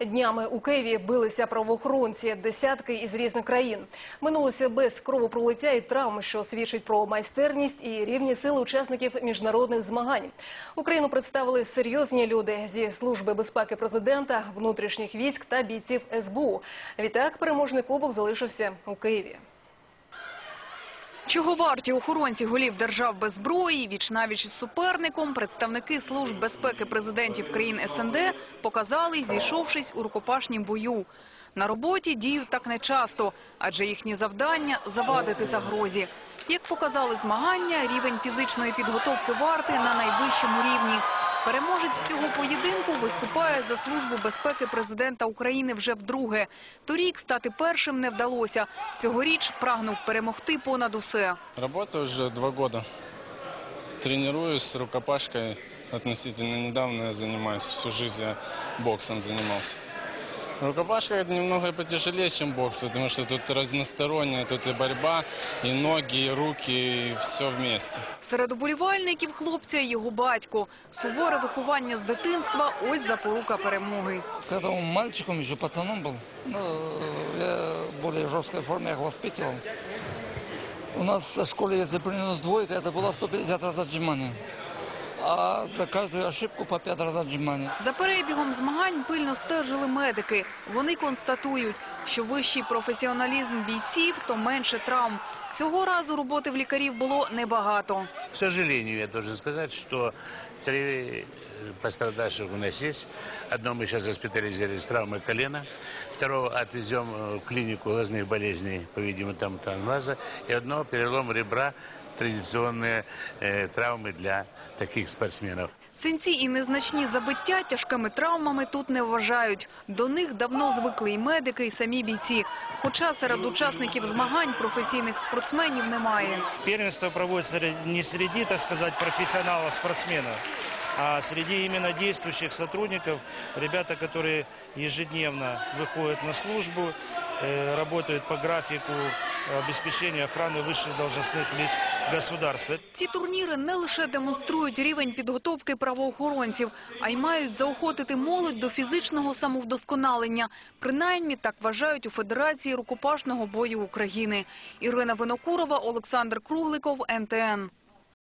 Днями у Києві билися правоохоронці, десятки із різних країн. Минулося без кровопролиття і травм, що свідчить про майстерність і рівні сили учасників міжнародних змагань. Україну представили серйозні люди зі служби безпеки президента, внутрішніх військ та бійців СБУ. Відтак переможний кубок залишився у Києві. Чого варті охоронці голів держав без зброї, вічнавіч із суперником, представники служб безпеки президентів країн СНД показали, зійшовшись у рукопашнім бою. На роботі діють так нечасто, адже їхні завдання – завадити загрозі. Як показали змагання, рівень фізичної підготовки варти на найвищому рівні. Переможець цього поєдинку виступає за службу безпеки президента України вже вдруге. Торік стати першим не вдалося. Цьогоріч прагнув перемогти понад усе. Работаю вже два роки. Тренируюсь рукопашкою. Относительно недавно я займаюся. Всю жизнь боксом занимался. Рукопашка это немного потяжелее, чем бокс, потому что тут разносторонняя, тут и борьба, и ноги, и руки, и все вместе. Серед уболівальників хлопця і його батько. Суворе виховання з дитинства – ось запорука перемоги. Когда он мальчиком, еще пацаном был, ну, я в более жесткой форме их воспитывал. У нас в школе, если принес двойка, это было 150 раз отжимания. А за каждую ошибку по 5 раз отжимания. За перебігом змагань пильно стежили медики. Вони констатують, що вищий професіоналізм бійців, то менше травм. Цього разу роботи в лікарів було небагато. К сожалению, я должен сказать, что три э, пострадавших у нас есть. Одно мы сейчас госпитализировали с травмой колена, второго отвезем э, в клинику глазных болезней, по-видимому, там травмаза, и одного перелом ребра, традиционные э, травмы для таких спортсменов. Синці і незначні забиття тяжкими травмами тут не вважають. До них давно звикли і медики, і самі бійці. Хоча серед учасників змагань професійних спортсменів немає. Первенство проводиться не серед, так сказати, професіоналів спортсменов, а среди именно действующих сотрудников, ребята, которые ежедневно выходят на службу, э, работают по графику обеспечения охраны высших должностных лиц государства. Ці турніри не лише демонструють рівень підготовки правоохоронців, а й мають заохотити молодь до фізичного самовдосконалення. Принаймні так вважають у Федерації рукопашного бою України. Ірина Винокурова, Олександр Кругликов, НТН.